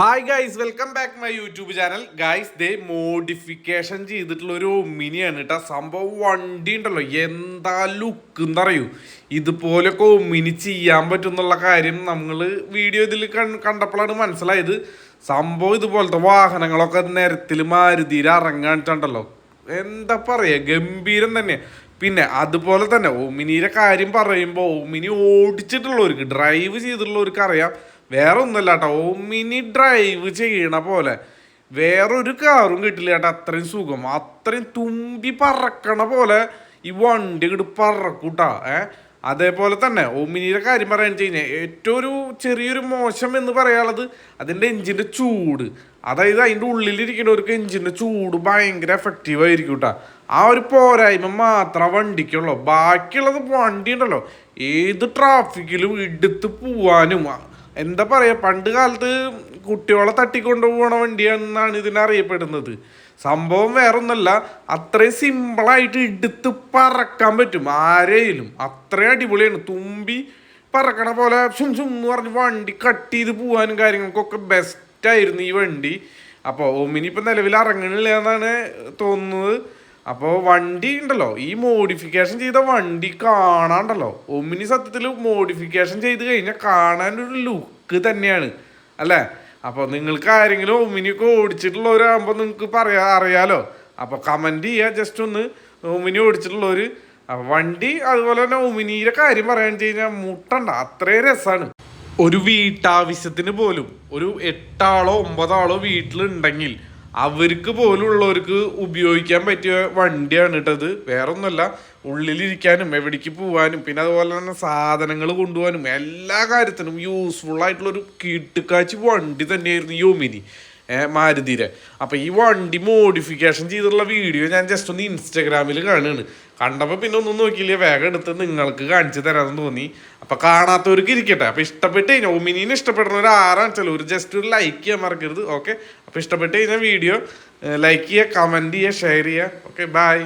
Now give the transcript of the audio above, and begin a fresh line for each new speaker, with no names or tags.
Hi guys welcome back my YouTube channel guys they modification ചെയ്തിട്ടുള്ള ഒരു ഒമിനിയാണ് കേട്ടോ സംഭവം വണ്ടി ഉണ്ടല്ലോ. എന്താ ലുക്ക് എന്താ പറയൂ ഇതുപോലൊക്കെ ഒമിനി ചെയ്യാൻ പറ്റും എന്നുള്ള കാര്യം നമ്മൾ വീഡിയോ ഇതിൽ കണ്ടപ്പോഴാണ് മനസ്സിലായത്. സംഭവം ഇതുപോലത്തെ വാഹനങ്ങളൊക്കെ നിരത്തിൽ മാരുതിയിൽ ഇറങ്ങാണിട്ടുണ്ടല്ലോ എന്താ പറയുക ഗംഭീരം തന്നെ. പിന്നെ അതുപോലെ തന്നെ ഒമിനിയുടെ കാര്യം പറയുമ്പോൾ ഒമിനി ഓടിച്ചിട്ടുള്ളവർക്ക് ഡ്രൈവ് ചെയ്തിട്ടുള്ളവർക്ക് അറിയാം. വേറെ ഒന്നുമല്ല കേട്ടോ ഓമിനി ഡ്രൈവ് ചെയ്യണ പോലെ. വേറൊരു കാറും കിട്ടില്ല കേട്ടോ അത്രയും സുഖം. അത്രയും തുമ്പി പറക്കണ പോലെ ഈ വണ്ടി ഇങ്ങോട്ട് പറക്കൂട്ടാ. ഏ? അതേപോലെ തന്നെ ഒമിനിയുടെ കാര്യം പറയാൻ കഴിഞ്ഞാൽ ഏറ്റവും ഒരു ചെറിയൊരു മോശം എന്ന് പറയാനുള്ളത് അതിന്റെ എഞ്ചിന്റെ ചൂട്. അതായത് അതിന്റെ ഉള്ളിലിരിക്കുന്നവർക്ക് എഞ്ചിന്റെ ചൂട് ഭയങ്കര എഫക്റ്റീവ് ആയിരിക്കും കേട്ടോ ആ ഒരു പോരായ്മ മാത്രം വണ്ടിക്കുള്ളൂ. ബാക്കിയുള്ളത് വണ്ടി ഉണ്ടല്ലോ. ഏത് ട്രാഫിക്കിലും എടുത്ത് പോവാനും എന്താ പറയുക പണ്ട് കാലത്ത് കുട്ടികളെ തട്ടിക്കൊണ്ടു പോകണ വണ്ടിയാണെന്നാണ് ഇതിനെ അറിയപ്പെടുന്നത്. സംഭവം വേറൊന്നല്ല അത്രയും സിമ്പിളായിട്ട് എടുത്ത് പറക്കാൻ പറ്റും ആരെയും അത്രയും അടിപൊളിയാണ്. തുമ്പി പറക്കണ പോലെ സും സും എന്ന് പറഞ്ഞ് വണ്ടി കട്ട് ചെയ്ത് പോകാനും കാര്യങ്ങൾക്കൊക്കെ ബെസ്റ്റായിരുന്നു ഈ വണ്ടി. അപ്പോൾ ഒമിനി ഇപ്പം നിലവിൽ ഇറങ്ങണില്ല എന്നാണ് തോന്നുന്നത്. അപ്പോൾ വണ്ടി ഉണ്ടല്ലോ ഈ മോഡിഫിക്കേഷൻ ചെയ്ത വണ്ടി കാണാണ്ടല്ലോ. ഒമിനി സത്യത്തിൽ മോഡിഫിക്കേഷൻ ചെയ്ത് കഴിഞ്ഞാൽ ഒരു ലുക്ക് തന്നെയാണ് അല്ലേ? അപ്പോൾ നിങ്ങൾക്ക് ആരെങ്കിലും ഒമിനിയൊക്കെ ഓടിച്ചിട്ടുള്ളവരാകുമ്പോൾ നിങ്ങൾക്ക് പറയാ അറിയാലോ. അപ്പോൾ കമന്റ് ചെയ്യുക ജസ്റ്റ് ഒന്ന് ഒമിനി ഓടിച്ചിട്ടുള്ളവർ അപ്പോൾ വണ്ടി അതുപോലെ തന്നെ ഒമിനിയുടെ കാര്യം പറയാൻ കഴിഞ്ഞാൽ മുട്ടണ്ട അത്രയും രസമാണ് ഒരു വീട്ടാവശ്യത്തിന് പോലും ഒരു എട്ടാളോ ഒമ്പതാളോ വീട്ടിലുണ്ടെങ്കിൽ അവർക്ക് പോലും ഉള്ളവർക്ക് ഉപയോഗിക്കാൻ പറ്റിയ വണ്ടിയാണ് കേട്ടത് വേറെ ഒന്നുമല്ല ഉള്ളിലിരിക്കാനും എവിടേക്ക് പോകാനും പിന്നെ അതുപോലെ തന്നെ സാധനങ്ങൾ കൊണ്ടുപോകാനും എല്ലാ കാര്യത്തിനും യൂസ്ഫുൾ ആയിട്ടുള്ള ഒരു കീട്ടുകാച്ചി വണ്ടി തന്നെയായിരുന്നു ഈ ഒമിനി മാരുതിരെ അപ്പോൾ ഈ വണ്ടി മോഡിഫിക്കേഷൻ ചെയ്തിട്ടുള്ള വീഡിയോ ഞാൻ ജസ്റ്റ് ഒന്ന് ഇൻസ്റ്റഗ്രാമിൽ കാണുകയാണ് കണ്ടപ്പോൾ പിന്നെ ഒന്നും നോക്കിയില്ല. വേഗം എടുത്ത് നിങ്ങൾക്ക് കാണിച്ചു തരാമെന്ന് തോന്നി. അപ്പോൾ കാണാത്തവർക്ക് ഇരിക്കട്ടെ. അപ്പോൾ ഇഷ്ടപ്പെട്ട് കഴിഞ്ഞാൽ ഒമിനീനെ ഇഷ്ടപ്പെടുന്ന ഒരു ആറാണ് വെച്ചാൽ ഒരു ജസ്റ്റ് ഒരു ലൈക്ക് ചെയ്യാൻ മറക്കരുത്. ഓക്കെ അപ്പോൾ ഇഷ്ടപ്പെട്ട് കഴിഞ്ഞാൽ വീഡിയോ ലൈക്ക് ചെയ്യുക കമന്റ് ചെയ്യുക ഷെയർ ചെയ്യുക. Okay bye